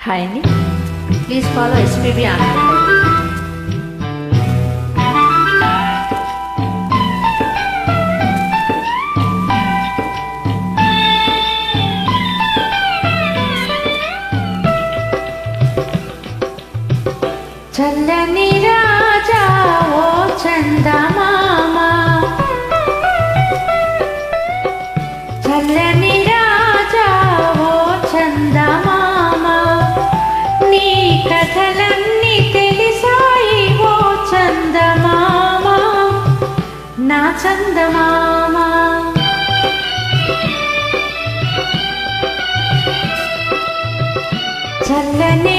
Hi అండి please follow SPB Anand చందని రాజా ఓ చందమా నా చందమామా. చల్లని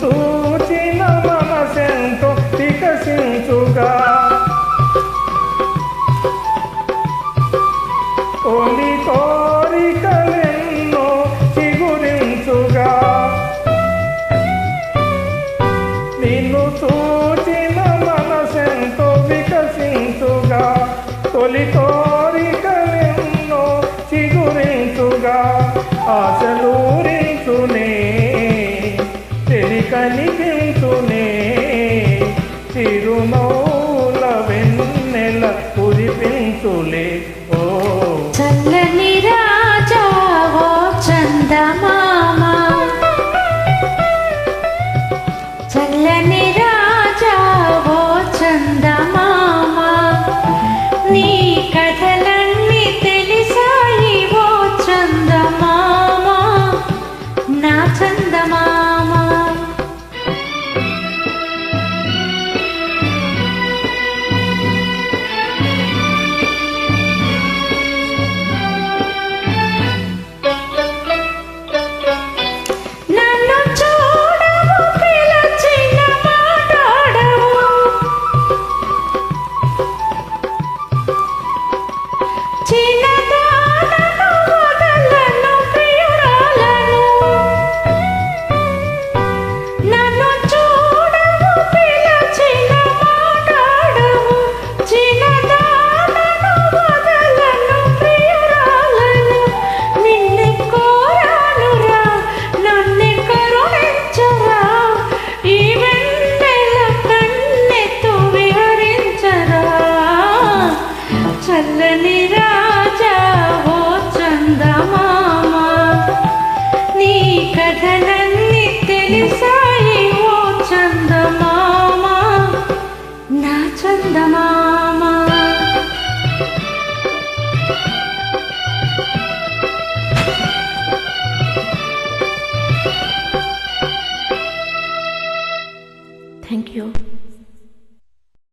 చూచిన మనసెంతో వికసించుగా. తొలి కోరికలెన్నో చిగురించుగా. నిన్ను చూచిన మనసెంతో వికసించుగా. తొలి కోరికలెన్నో చిగురించుగా. ఆశ China. خلاني راح